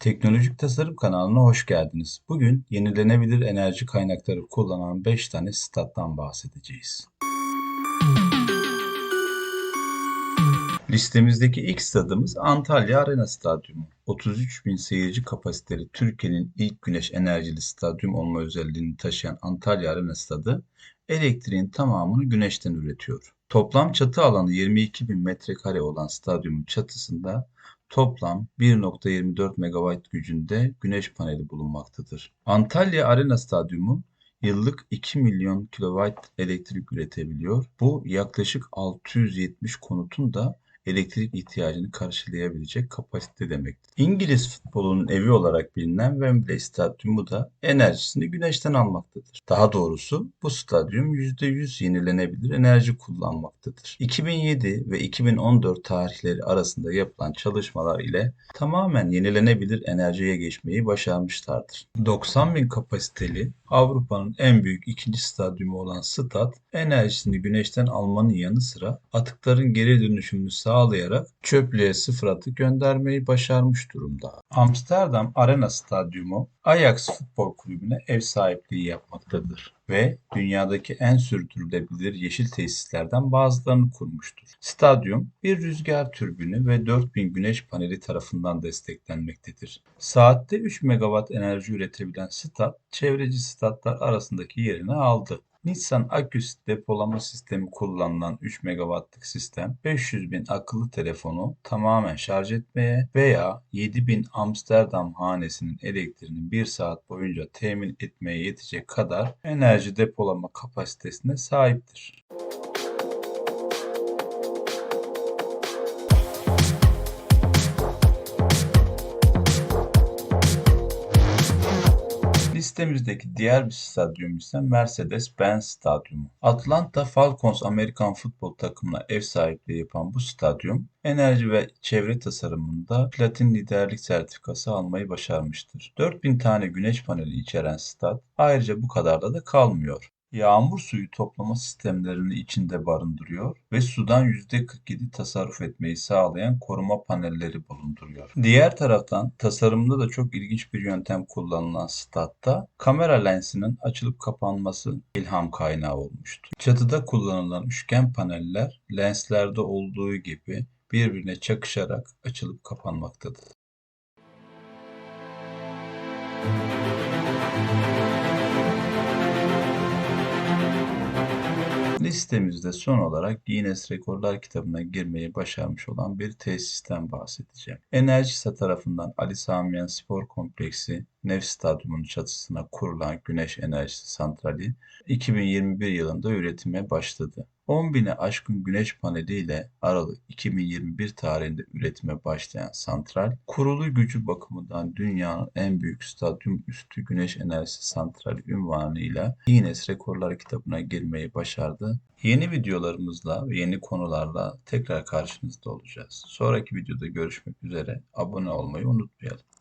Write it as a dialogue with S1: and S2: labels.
S1: Teknolojik Tasarım kanalına hoş geldiniz. Bugün yenilenebilir enerji kaynakları kullanan 5 tane stat'tan bahsedeceğiz. Listemizdeki ilk stadımız Antalya Arena Stadyumu. 33 bin seyirci kapasiteli Türkiye'nin ilk güneş enerjili stadyum olma özelliğini taşıyan Antalya Arena Stadı, elektriğin tamamını güneşten üretiyor. Toplam çatı alanı 22 bin metrekare olan stadyumun çatısında toplam 1.24 megawatt gücünde güneş paneli bulunmaktadır. Antalya Arena Stadyumu yıllık 2 milyon kilowatt elektrik üretebiliyor. Bu yaklaşık 670 konutun da elektrik ihtiyacını karşılayabilecek kapasite demektir. İngiliz futbolunun evi olarak bilinen Wembley Stadyumu da enerjisini güneşten almaktadır. Daha doğrusu bu stadyum %100 yenilenebilir enerji kullanmaktadır. 2007 ve 2014 tarihleri arasında yapılan çalışmalar ile tamamen yenilenebilir enerjiye geçmeyi başarmışlardır. 90 bin kapasiteli Avrupa'nın en büyük ikinci stadyumu olan Stad, enerjisini güneşten almanın yanı sıra atıkların geri dönüşümünü sağlayarak çöplüğe sıfır atık göndermeyi başarmış durumda. Amsterdam Arena Stadyumu Ajax Futbol Kulübü'ne ev sahipliği yapmaktadır ve dünyadaki en sürdürülebilir yeşil tesislerden bazılarını kurmuştur. Stadyum bir rüzgar türbünü ve 4000 güneş paneli tarafından desteklenmektedir. Saatte 3 megawatt enerji üretebilen stat, çevreci statlar arasındaki yerini aldı. Nissan Aküs depolama sistemi kullanılan 3 megawattlık sistem 500 bin akıllı telefonu tamamen şarj etmeye veya 7000 Amsterdam hanesinin elektriğini 1 saat boyunca temin etmeye yetecek kadar enerji depolama kapasitesine sahiptir. Listemizdeki diğer bir stadyum ise Mercedes-Benz Stadyumu. Atlanta Falcons Amerikan futbol takımına ev sahipliği yapan bu stadyum, enerji ve çevre tasarımında platin liderlik sertifikası almayı başarmıştır. 4000 tane güneş paneli içeren stad ayrıca bu kadarla da kalmıyor. Yağmur suyu toplama sistemlerini içinde barındırıyor ve sudan %47 tasarruf etmeyi sağlayan koruma panelleri bulunduruyor. Diğer taraftan tasarımda da çok ilginç bir yöntem kullanılan statta kamera lensinin açılıp kapanması ilham kaynağı olmuştur. Çatıda kullanılan üçgen paneller lenslerde olduğu gibi birbirine çakışarak açılıp kapanmaktadır. Listemizde son olarak Guinness Rekorlar kitabına girmeyi başarmış olan bir tesisten bahsedeceğim. Enerjisa tarafından Ali Samiyen Spor Kompleksi Nef Stadyumu'nun çatısına kurulan güneş enerjisi santrali 2021 yılında üretime başladı. 10 bine aşkın güneş paneliyle Aralık 2021 tarihinde üretime başlayan santral, kurulu gücü bakımından dünyanın en büyük stadyum üstü güneş enerjisi santrali ünvanıyla Guinness Rekorlar kitabına girmeyi başardı. Yeni videolarımızla ve yeni konularla tekrar karşınızda olacağız. Sonraki videoda görüşmek üzere. Abone olmayı unutmayalım.